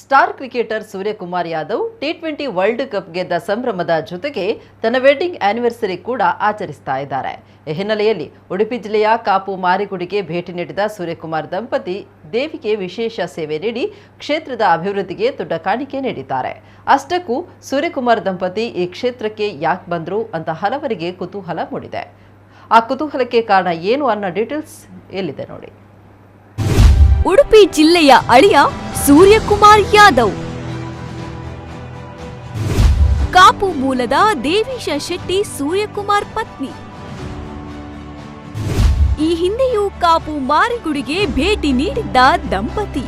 Star cricketer Suryakumar Yadav T twenty world cup ಗೆದ್ದ ಸಂಭ್ರಮದ ಜೊತೆಗೆ ತನ್ನ ವೆಡ್ಡಿಂಗ್ ಆನಿವರ್ಸರಿ ಕೂಡ ಆಚರಿಸ್ತಾ ಇದ್ದಾರೆ. ಈ ಹಿನ್ನೆಲೆಯಲ್ಲಿ ಉಡುಪಿ ಜಿಲ್ಲೆಯ ಕಾಪು ಮಾರಿಗುಡಿಗೆ ಭೇಟಿ ನೀಡಿದ ಸೂರ್ಯಕುಮಾರ್ ದಂಪತಿ ದೇವಿಗೆ ವಿಶೇಷ ಸೇವೆ ನೀಡಿ ಕ್ಷೇತ್ರದ ಅಭಿವೃದ್ಧಿಗೆ ದೊಡ್ಡ ಕಾಣಿಕೆ ನೀಡಿದ್ದಾರೆ. ಅಷ್ಟಕ್ಕೂ ಸೂರ್ಯಕುಮಾರ್ ದಂಪತಿ ಈ ಕ್ಷೇತ್ರಕ್ಕೆ ಯಾಕೆ ಬಂದ್ರು ಅಂತ ಹಲವರಿಗೆ ಕುತೂಹಲ ಮೂಡಿದೆ. ಆ ಕುತೂಹಲಕ್ಕೆ ಕಾರಣ ಏನು ಅನ್ನೋ ಡೀಟೇಲ್ಸ್ ಎಲ್ಲಿದೆ ನೋಡಿ. ಉಡುಪಿ ಜಿಲ್ಲೆಯ ಅಳಿಯ ಸೂರ್ಯಕುಮಾರ್ ಯಾದವ್. ಕಾಪು ಮೂಲದ ದೇವೀಶ ಶೆಟ್ಟಿ ಸೂರ್ಯಕುಮಾರ್ ಪತ್ನಿ. ಈ ಹಿಂದೆಯೂ ಕಾಪು ಮಾರಿಗುಡಿಗೆ ಭೇಟಿ ನೀಡಿದ್ದ ದಂಪತಿ.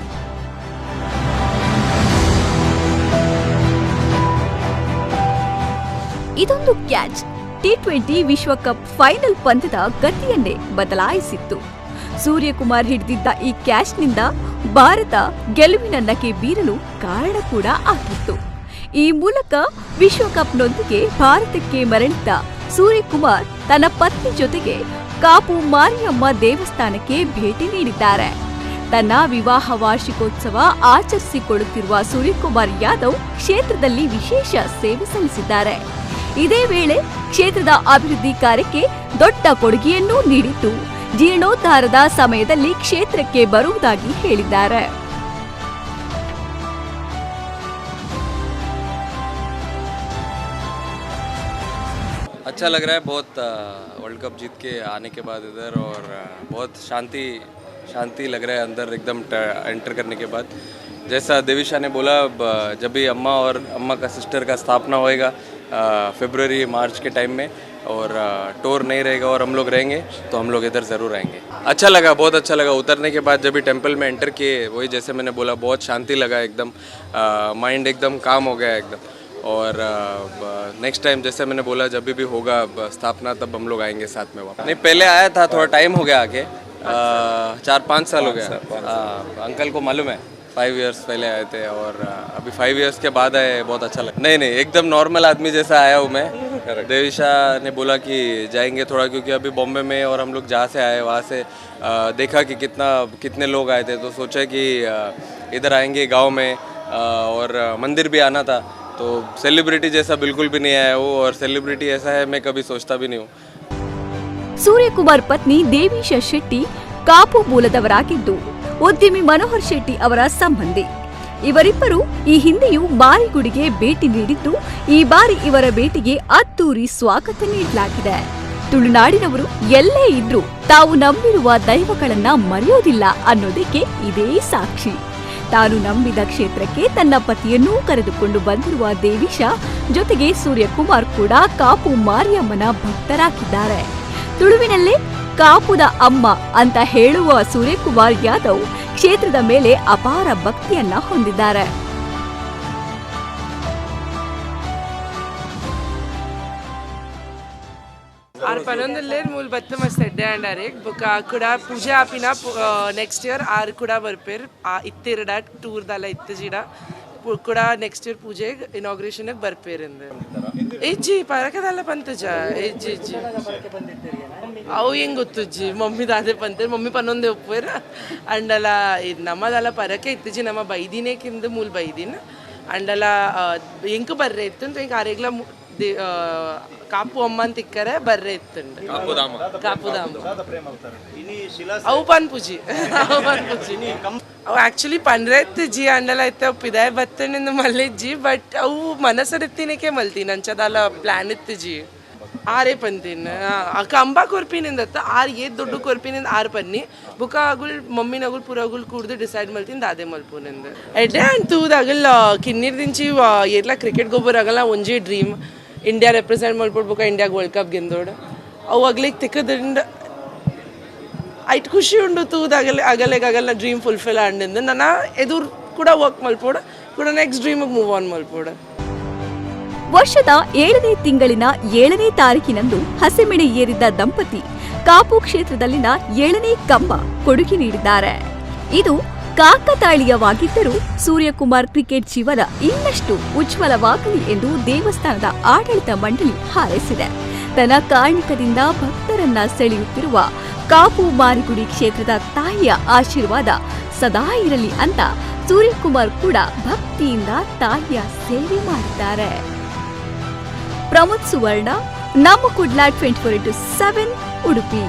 ಇದೊಂದು ಕ್ಯಾಚ್. ಟಿ ಟ್ವೆಂಟಿ ವಿಶ್ವಕಪ್ ಫೈನಲ್ ಪಂದ್ಯದ ಗತಿಯನ್ನೇ ಬದಲಾಯಿಸಿತ್ತು. ಸೂರ್ಯಕುಮಾರ್ ಹಿಡಿದಿದ್ದ ಈ ಕ್ಯಾಚ್ನಿಂದ ಭಾರತ ಗೆಲುವಿನ ನಕೆ ಬೀರಲು ಕಾರಣ ಕೂಡ ಆಗಿತ್ತು. ಈ ಮೂಲಕ ವಿಶ್ವಕಪ್ನೊಂದಿಗೆ ಭಾರತಕ್ಕೆ ಮರಳಿದ್ದ ಸೂರ್ಯಕುಮಾರ್ ತನ್ನ ಪತ್ನಿ ಜೊತೆಗೆ ಕಾಪು ಮಾರಿಯಮ್ಮ ದೇವಸ್ಥಾನಕ್ಕೆ ಭೇಟಿ ನೀಡಿದ್ದಾರೆ. ತನ್ನ ವಿವಾಹ ವಾರ್ಷಿಕೋತ್ಸವ ಆಚರಿಸಿಕೊಳ್ಳುತ್ತಿರುವ ಸೂರ್ಯಕುಮಾರ್ ಯಾದವ್ ಕ್ಷೇತ್ರದಲ್ಲಿ ವಿಶೇಷ ಸೇವೆ ಸಲ್ಲಿಸಿದ್ದಾರೆ. ಇದೇ ವೇಳೆ ಕ್ಷೇತ್ರದ ಅಭಿವೃದ್ಧಿ ಕಾರ್ಯಕ್ಕೆ ದೊಡ್ಡ ಕೊಡುಗೆಯನ್ನೂ ನೀಡಿದ್ದು ಜೀರ್ಣೋದ್ಧಾರದ ಸಮಯದಲ್ಲಿ ಕ್ಷೇತ್ರಕ್ಕೆ ಬರುವುದಾಗಿ ಹೇಳಿದ್ದಾರೆ अच्छा लग रहा है बहुत वर्ल्ड कप जीत के आने के बाद इधर और अ, बहुत शांति शांति लग रहा है अंदर एकदम एंटर करने के बाद जैसा देविशा ने बोला ब- जब भी अम्मा और अम्मा का सिस्टर का स्थापना होएगा फेब्रवरी मार्च के टाइम में और टूर नहीं रहेगा और हम लोग रहेंगे तो हम लोग इधर ज़रूर आएँगे। अच्छा लगा बहुत अच्छा लगा। उतरने के बाद जब भी टेंपल में एंटर किए वही जैसे मैंने बोला बहुत शांति लगा एकदम। माइंड एकदम काम हो गया एकदम। और नेक्स्ट टाइम जैसे मैंने बोला जब भी भी होगा स्थापना तब हम लोग आएँगे साथ में वापस। नहीं पहले आया था थोड़ा टाइम हो गया आके अ, चार पाँच साल हो गया। अंकल को मालूम है फाइव इयर्स पहले आए थे और अभी फाइव इयर्स के बाद आए बहुत अच्छा लगा। नहीं नहीं एकदम नॉर्मल आदमी जैसा आया हूँ मैं। देविशा ने बोला कि जाएंगे थोड़ा क्योंकि अभी बॉम्बे में और हम लोग जहाँ से आए वहाँ से अ, देखा कि कितना कितने लोग आए थे तो सोचा कि अ, इधर आएंगे गांव में अ, और अ, मंदिर भी आना था तो सेलिब्रिटी जैसा बिल्कुल भी नहीं आया वो और सेलिब्रिटी ऐसा है मैं कभी सोचता भी नहीं हूँ ಸೂರ್ಯಕುಮಾರ್ ಪತ್ನಿ ದೇವೀಶ ಶೆಟ್ಟಿ ಕಾಪು ಮೂಲದವರಾಗಿದ್ದು ಉದ್ಯಮಿ ಮನೋಹರ್ ಶೆಟ್ಟಿ ಅವರ ಸಂಬಂಧಿ ಇವರಿಬ್ಬರು ಈ ಹಿಂದೆಯೂ ಮಾರಿಗುಡಿಗೆ ಭೇಟಿ ನೀಡಿದ್ದು, ಈ ಬಾರಿ ಇವರ ಭೇಟಿಗೆ ಅದ್ದೂರಿ ಸ್ವಾಗತ ನೀಡಲಾಗಿದೆ. ತುಳುನಾಡಿನವರು ಎಲ್ಲೇ ಇದ್ರೂ ತಾವು ನಂಬಿರುವ ದೈವಗಳನ್ನ ಮರೆಯೋದಿಲ್ಲ ಅನ್ನೋದಕ್ಕೆ ಇದೇ ಸಾಕ್ಷಿ. ತಾನು ನಂಬಿದ ಕ್ಷೇತ್ರಕ್ಕೆ ತನ್ನ ಪತಿಯನ್ನೂ ಕರೆದುಕೊಂಡು ಬಂದಿರುವ ದೇವಿಶಾ, ಜೊತೆಗೆ ಸೂರ್ಯಕುಮಾರ್ ಕೂಡ ಕಾಪು ಮಾರಿಯಮ್ಮನ ಭಕ್ತರಾಗಿದ್ದಾರೆ. ತುಳುವಿನಲ್ಲೇ ಕಾಪುದ ಅಮ್ಮ ಅಂತ ಹೇಳುವ ಸೂರ್ಯಕುಮಾರ್ ಯಾದವ್ ಕ್ಷೇತ್ರದ ಮೇಲೆ ಅಪಾರ ಭಕ್ತಿಯನ್ನ ಹೊಂದಿದ್ದಾರೆ. ಆರ್ ಪನೊಂದಲ್ಲೇ ಮೂಲ ಬತ್ತ ಮಸ್ತ್ ಎಡ್ಡೆ ಅಂಡಾರೆ. ಬೊಕ ಕುಡ ಪೂಜೆ ಆಪಿನ ನೆಕ್ಸ್ಟ್ ಇಯರ್ ಆರ್ ಕೂಡ ಬರ್ಪೇರ್. ಇತ್ತಿರಡ ಟೂರ್ದಲ್ಲ ಇತ್ತು ಜಿಡ. ಪು- ಕೂಡ ನೆಕ್ಸ್ಟ್ ಇಯರ್ ಪೂಜೆ ಇನಾಗ್ರೇಷನ್ ಬರ್ಪೇರ್ ಅಂದೆ. ಇಜ್ಜಿ ಪರಕದಲ್ಲ ಪಂತಜ ಇಜ್ಜಿ ಇಜ್ಜಿ ಅವು ಹೆಂಗ್ ಗೊತ್ತುಜ್ಜಿ ಮಮ್ಮಿ ದಾದೆ ಪಂತೇರ್ ಮಮ್ಮಿ ಪನ್ನೊಂದೇ ಒಪ್ಪರ ಅಂಡಲ ಇದು ನಮ್ಮದಲ್ಲ ಪರಕೆ ಇತ್ತಿಜಿ ನಮ್ಮ ಬೈದಿನೇಕಿಂದ ಮೂಲ ಬೈದಿನ. ಅಂಡಲ ಎಂಕ್ ಬರ್ರೆ ಇತ್ತು ಅಂತ ಹಿಂಗೆ ಆರೆಗ್ಲ ಕಾಪು ಅಮ್ಮ ಅಂತ ಇಕ್ಕರೆ ಬರ್ರೆ ಇತ್ತುಂಡು. ಕಾಪುದಾಮ ಅವು ಪನ್ ಪೂಜಿ ಅವು ಪನ್ ಪೂಜಿ ಅವು ಆಕ್ಚುಲಿ ಇತ್ತು ಜಿ ಅಂಡಲ ಐತೆ ಅವು ಪಿದಾಯ ಬತ್ತನಿಂದ ಮಲ್ಲಿಜ್ಜಿ ಬಟ್ ಅವು ಮನಸ್ಸರಿತ್ತಿನಕ್ಕೆ ಮಲ್ತೀನಿ ಅಂಚದಲ್ಲ ಪ್ಲಾನ್ ಇತ್ತು ಜಿ ಆರೇ ಪಂದಿನ ಅಕ್ಕ ಅಂಬ ಕೊರ್ಪಿನಿಂದ ಆರು ಏತ್ ದೊಡ್ಡ ಕೊರ್ಪಿನಿಂದ ಆರು ಪನ್ನಿ, ಬುಕ ಆಗುಲ್ ಮಮ್ಮಿ ನಗುಲ್ ಪುರ ಆಗುಲ್ ಕೂಡ್ದು ಡಿಸೈಡ್ ಮಲ್ತಿಂದ ಅದೇ ಮಲ್ಪುನಿಂದ ಎಡ್ಡೆ ಅಂತೂದ್ ಅಗಲ್ ಕಿನ್ನೀರ್ ದಿಂಚಿ ಎಲ್ಲ ಕ್ರಿಕೆಟ್ ಗೊಬ್ಬರ ಆಗಲ್ಲ, ಒಂಜಿ ಡ್ರೀಮ್. ಇಂಡಿಯಾ ರೆಪ್ರೆಸೆಂಟ್ ಮಾಡ್ಬಿಡ್ಬೇಕ ಇಂಡಿಯಾಗ ವರ್ಲ್ಡ್ ಕಪ್ ಗೆಂದೋಡ. ಅವು ಆಗ್ಲಿಕ್ಕೆ ತಿಕ್ಕದ್ರಿಂದ ಐಟ್ ಖುಷಿ ಉಂಡು ತೂದ್ ಆಗಲೆ ಆಗಲೆಗ್ ಆಗಲ್ಲ ಡ್ರೀಮ್ ಫುಲ್ಫಿಲ್ ಆಂಡಿಂದ ನನ್ನ ಎದುರು ಕೂಡ ವರ್ಕ್ ಮಲ್ಪೋಡ, ಕೂಡ ನೆಕ್ಸ್ಟ್ ಡ್ರೀಮಿಗೆ ಮೂವ್ ಆನ್ ಮಲ್ಪೋಡ. ವರ್ಷದ ಏಳನೇ ತಿಂಗಳಿನ ಏಳನೇ ತಾರೀಕಿನಂದು ಹಸೆಮಿಣೆ ಏರಿದ್ದ ದಂಪತಿ ಕಾಪು ಕ್ಷೇತ್ರದಲ್ಲಿನ ಏಳನೇ ಕಂಬ ಕೊಡುಗೆ ನೀಡಿದ್ದಾರೆ. ಇದು ಕಾಕತಾಳೀಯವಾಗಿದ್ದರೂ ಸೂರ್ಯಕುಮಾರ್ ಕ್ರಿಕೆಟ್ ಜೀವನ ಇನ್ನಷ್ಟು ಉಜ್ವಲವಾಗಲಿ ಎಂದು ದೇವಸ್ಥಾನದ ಆಡಳಿತ ಮಂಡಳಿ ಹಾರೈಸಿದೆ. ತನ್ನ ಕಾರಣಿಕದಿಂದ ಭಕ್ತರನ್ನ ಸೆಳೆಯುತ್ತಿರುವ ಕಾಪು ಮಾರಿಗುಡಿ ಕ್ಷೇತ್ರದ ತಾಯಿಯ ಆಶೀರ್ವಾದ ಸದಾ ಇರಲಿ ಅಂತ ಸೂರ್ಯಕುಮಾರ್ ಕೂಡ ಭಕ್ತಿಯಿಂದ ತಾಯಿಯ ಸೇವೆ ಮಾಡಿದ್ದಾರೆ. ಪ್ರಮೋದ್ ಸುವರ್ಣ ನಮ್ಮ Kudla twenty four into seven Udupi.